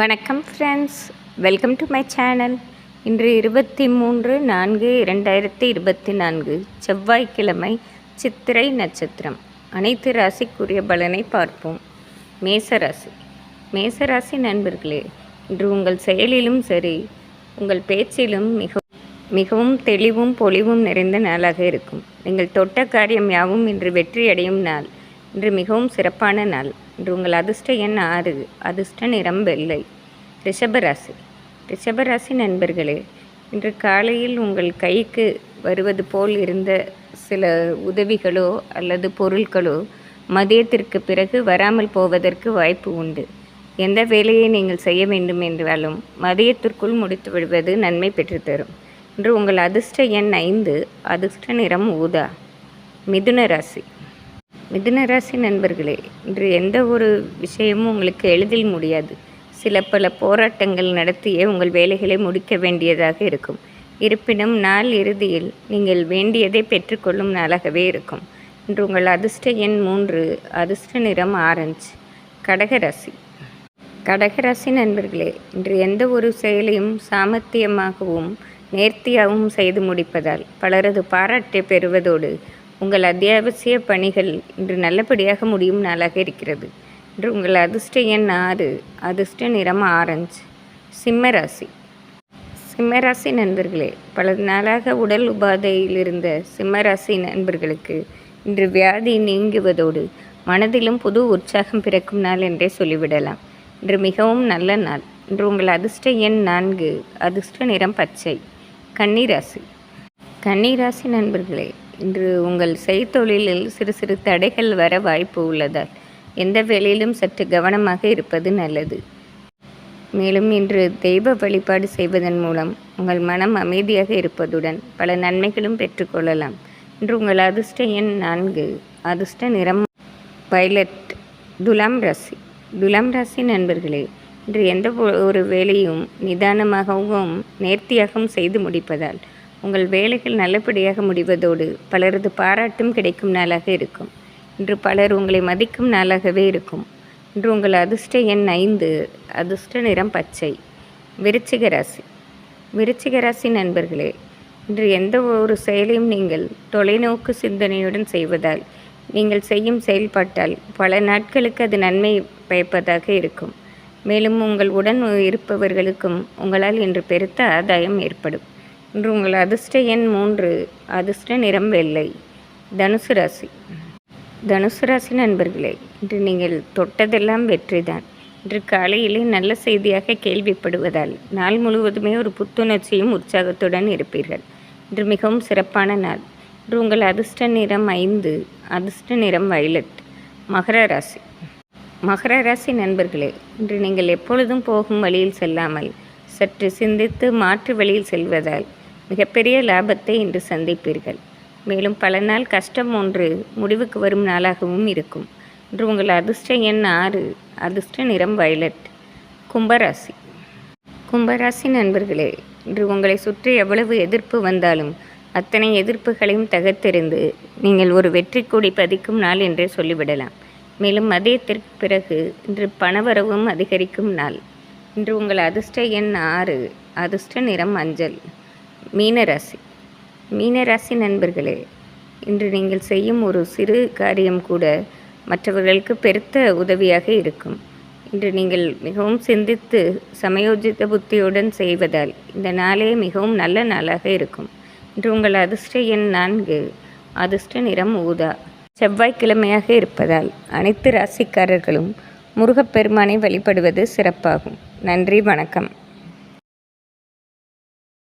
வணக்கம் friends welcome to my channel இன்று இருபத்தி மூன்று நான்கு இரண்டாயிரத்தி இருபத்தி நான்கு செவ்வாய்க்கிழமை சித்திரை நட்சத்திரம். அனைத்து ராசிக்குரிய பலனை பார்ப்போம். மேசராசி மேசராசி நண்பர்களே இன்று உங்கள் செயலிலும் சரி உங்கள் பேச்சிலும் மிக மிகவும் தெளிவும் பொலிவும் நிறைந்த நாளாக இருக்கும். நீங்கள் தொட்ட காரியம் யாவும் இன்று வெற்றியடையும் நாள். இன்று மிகவும் சிறப்பான நாள். இன்று உங்கள் அதிர்ஷ்ட எண் ஆறு. அதிர்ஷ்ட நிறம் வெள்ளை. ரிஷபராசி. ரிஷபராசி நண்பர்களே இன்று காலையில் உங்கள் கைக்கு வருவது போல் இருந்த சில உதவிகளோ அல்லது பொருட்களோ மதியத்திற்கு பிறகு வராமல் போவதற்கு வாய்ப்பு உண்டு. எந்த வேலையை நீங்கள் செய்ய வேண்டும் என்றாலும் மதியத்திற்குள் முடித்து விடுவது நன்மை பெற்றுத்தரும் இன்று உங்கள் அதிர்ஷ்ட எண் ஐந்து. அதிர்ஷ்ட நிறம் ஊதா. மிதுன ராசி. மிதுனராசி நண்பர்களே இன்று எந்த ஒரு விஷயமும் உங்களுக்கு எளிதில் முடியாது. சில பல போராட்டங்கள் நடத்தியே உங்கள் வேலைகளை முடிக்க வேண்டியதாக இருக்கும். இருப்பினும் நாள் இறுதியில் நீங்கள் வேண்டியதை பெற்றுக்கொள்ளும் நாளாகவே இருக்கும். இன்று உங்கள் அதிர்ஷ்ட எண் மூன்று அதிர்ஷ்ட நிறம் ஆரஞ்சு. கடகராசி கடகராசி நண்பர்களே இன்று எந்த ஒரு செயலையும் சாமர்த்தியமாகவும் நேர்த்தியாகவும் செய்து முடிப்பதால் பலரது பாராட்டை பெறுவதோடு உங்கள் அத்தியாவசிய பணிகள் இன்று நல்லபடியாக முடியும் நாளாக இருக்கிறது இன்று உங்கள் அதிர்ஷ்ட எண் ஆறு அதிர்ஷ்ட நிறம் ஆரஞ்சு சிம்மராசி சிம்மராசி நண்பர்களே பல நாளாக உடல் உபாதையில் இருந்த சிம்மராசி நண்பர்களுக்கு இன்று வியாதி நீங்குவதோடு மனதிலும் புது உற்சாகம் பிறக்கும் நாள் என்றே சொல்லிவிடலாம். இன்று மிகவும் நல்ல நாள். இன்று உங்கள் அதிர்ஷ்ட எண் நான்கு அதிர்ஷ்ட நிறம் பச்சை. கன்னிராசி. கன்னிராசி நண்பர்களே இன்று உங்கள் செய்தொழிலில் சிறு சிறு தடைகள் வர வாய்ப்பு உள்ளதால் எந்த வேலையிலும் சற்று கவனமாக இருப்பது நல்லது. மேலும் இன்று தெய்வ வழிபாடு செய்வதன் மூலம் உங்கள் மனம் அமைதியாக இருப்பதுடன் பல நன்மைகளும் பெற்றுக்கொள்ளலாம் இன்று உங்கள் அதிர்ஷ்ட எண் நான்கு. அதிர்ஷ்ட நிறம் பைலட் துலாம் ராசி. துலாம் ராசி நண்பர்களே இன்று எந்த ஒரு வேலையும் நிதானமாகவும் நேர்த்தியாகவும் செய்து முடிப்பதால் உங்கள் வேலைகள் நல்லபடியாக முடிவதோடு பலரது பாராட்டும் கிடைக்கும் நாளாக இருக்கும். இன்று பலர் உங்களை மதிக்கும் நாளாகவே இருக்கும். இன்று உங்கள் அதிர்ஷ்ட எண் ஐந்து அதிர்ஷ்ட நிறம் பச்சை. விருச்சிக ராசி. விருச்சிக ராசி நண்பர்களே இன்று எந்த ஒரு செயலையும் நீங்கள் தொலைநோக்கு சிந்தனையுடன் செய்வதால் நீங்கள் செய்யும் செயல்பாட்டால் பல நாட்களுக்கு அது நன்மை பயப்பதாக இருக்கும். மேலும் உங்கள் உடன் இருப்பவர்களுக்கும் உங்களால் இன்று பெருத்த ஆதாயம் ஏற்படும். இன்று உங்கள் அதிர்ஷ்ட எண் மூன்று அதிர்ஷ்ட நிறம் வெள்ளை தனுசு ராசி. தனுசு ராசி நண்பர்களே இன்று நீங்கள் தொட்டதெல்லாம் வெற்றிதான். இன்று காலையிலே நல்ல செய்தியாக கேள்விப்படுவதால் நாள் முழுவதுமே ஒரு புத்துணர்ச்சியும் உற்சாகத்துடன் இருப்பீர்கள். இன்று மிகவும் சிறப்பான நாள். இன்று உங்கள் அதிர்ஷ்ட நிறம் ஐந்து அதிர்ஷ்ட நிறம் வயலட் மகர ராசி. மகர ராசி நண்பர்களே இன்று நீங்கள் எப்பொழுதும் போகும் வழியில் செல்லாமல் சற்று சிந்தித்து மாற்று வழியில் செல்வதால் மிகப்பெரிய லாபத்தை இன்று சந்திப்பீர்கள். மேலும் பல நாள் கஷ்டம் ஒன்று முடிவுக்கு வரும் நாளாகவும் இருக்கும். இன்று உங்கள் அதிர்ஷ்ட எண் ஆறு அதிர்ஷ்ட நிறம் வயலட் கும்பராசி. கும்பராசி நண்பர்களே இன்று உங்களை சுற்றி எவ்வளவு எதிர்ப்பு வந்தாலும் அத்தனை எதிர்ப்புகளையும் தகர்த்தெறிந்து நீங்கள் ஒரு வெற்றி கொடி பதிக்கும் நாள் என்றே சொல்லிவிடலாம். மேலும் மதியத்திற்கு பிறகு இன்று பணவரவும் அதிகரிக்கும் நாள். இன்று உங்கள் அதிர்ஷ்ட எண் ஆறு அதிர்ஷ்ட நிறம் மஞ்சள் மீனராசி. மீனராசி நண்பர்களே இன்று நீங்கள் செய்யும் ஒரு சிறு காரியம் கூட மற்றவர்களுக்கு பெருத்த உதவியாக இருக்கும். இன்று நீங்கள் மிகவும் சிந்தித்து சமயோஜித புத்தியுடன் செய்வதால் இந்த நாளே மிகவும் நல்ல நாளாக இருக்கும். இன்று உங்கள் அதிர்ஷ்ட எண் நான்கு அதிர்ஷ்ட நிறம் ஊதா. செவ்வாய்க்கிழமையாக இருப்பதால் அனைத்து ராசிக்காரர்களும் முருகப்பெருமானை வழிபடுவது சிறப்பாகும். நன்றி வணக்கம்.